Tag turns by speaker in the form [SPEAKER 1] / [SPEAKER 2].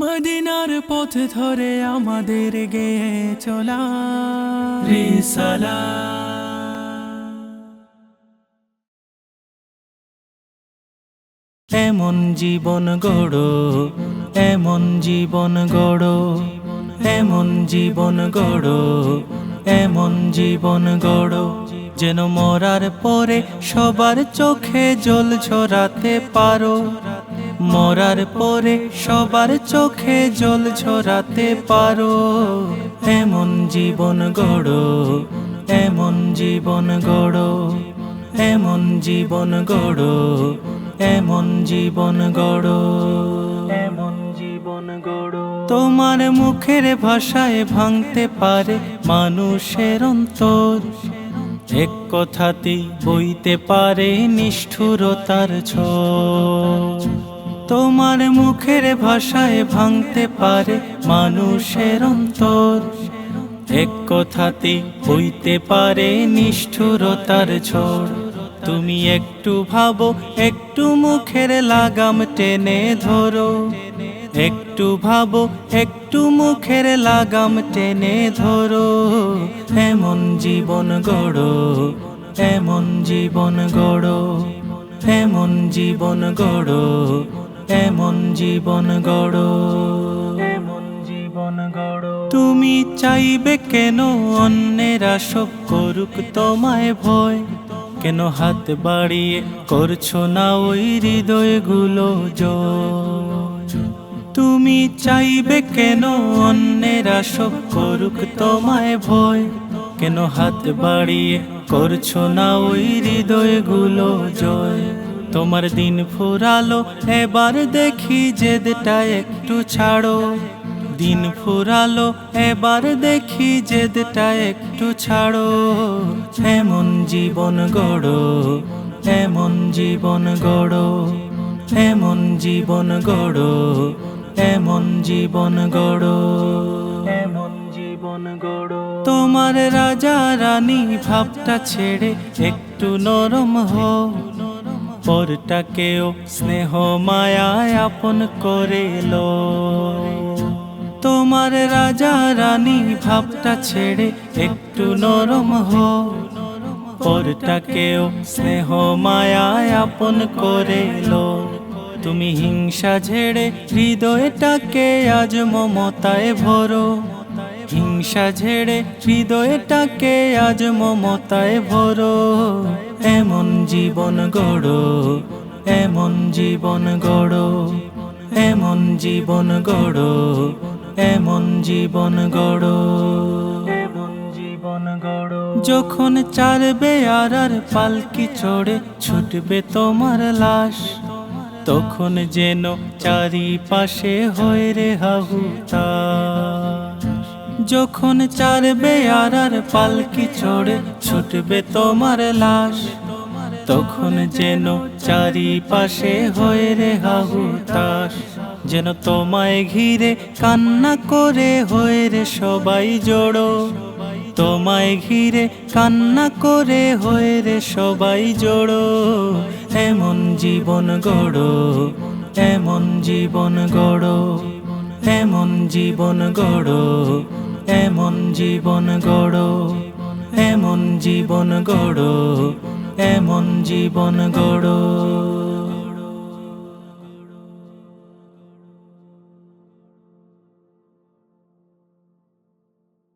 [SPEAKER 1] মদিনার পথ ধরে আমাদের গেয়ে চলা। এমন জীবন গড়ো, এমন জীবন গড়ো, এমন জীবন গড়ো, এমন জীবন গড়ো, যেন মরার পরে সবার চোখে জল ঝরাতে পারো। মরার পরে সবার চোখে জল ছড়াতে পারো। এমন জীবন গড়ো, এমন জীবন গড়ো, এমন জীবন গড়ো, এমন জীবন গড়ো, এমন জীবন গড়ো। তোমার মুখের ভাষায় ভাঙতে পারে মানুষের অন্তর। এক কথাতেই বইতে পারে নিষ্ঠুরতার ছোঁয়া। তোমার মুখের ভাষায় ভাঙতে পারে মানুষের অন্তর। এক কথাতে হইতে পারে নিষ্ঠুরতার ঝড় তুমি একটু ভাবো, একটু মুখের লাগাম টেনে ধরো। একটু ভাবো, একটু মুখের লাগাম টেনে ধরো। এমন জীবন গড়ো, এমন জীবন গড়ো, এমন জীবন গড়ো। এমন জীবন গড়ো। এমন জীবন গড়ো। তুমি চাইবে কেন অন্যেরা সব করুক তোমায় ভয়? কেন হাত বাড়িয়ে করছ না ওই হৃদয়গুলো জয়? তুমি চাইবে কেন অন্যেরা সব করুক তোমায় ভয়? কেন হাত বাড়িয়ে করছ না ওই হৃদয়গুলো জয়? তোমার দিন ফুরালো, এবার দেখি জেদটা একটু ছাড়ো। দিন ফুরালো, এবার দেখি জেদটা একটু ছাড়ো। এমন জীবন গড়ো, এমন জীবন গড়ো, এমন জীবন গড়ো, এমন জীবন গড়ো, এমন জীবন গড়ো। তোমার রাজা রানী ভাবটা ছেড়ে একটু নরম হও। পরটাকেও স্নেহ মায়ায় আপন করে লো। তোমার রাজা রানী ভাবটা ছেড়ে একটু নরম হো। পরটাকেও স্নেহ মায়ায় আপন করে লো। তুমি হিংসা ঝেড়ে হৃদয়টাকে আজ মমতায় ভরো। হিংসা ঝেড়ে হৃদয়টাকে আজ মমতায় ভরো। এমন জীবন গড়ো, এমন জীবন গড়ো, এমন জীবন গড়ো, এমন জীবন গড়ো। এমন জীবন গড়ো। যখন চারবে আর আর পালকি চড়ে, ছুটবে তোমার লাশ, তখন যেন চারিপাশে হয়ে রে হাহুতা যখন চারবে আর আর পালকি চড়ে, ছুটবে তোমার লাশ। তখন যেন চারিপাশে হয়ে রে হাহুতাস যেন তোমায় ঘিরে কান্না করে হয়ে রে সবাই জড়ো। তোমায় ঘিরে কান্না করে হয়ে রে সবাই জড়ো। এমন জীবন গড়ো, এমন জীবন গড়ো, এমন জীবন গড়ো। এমন জীবন গড়ো এমন জীবন গড়ো এমন জীবন গড়ো।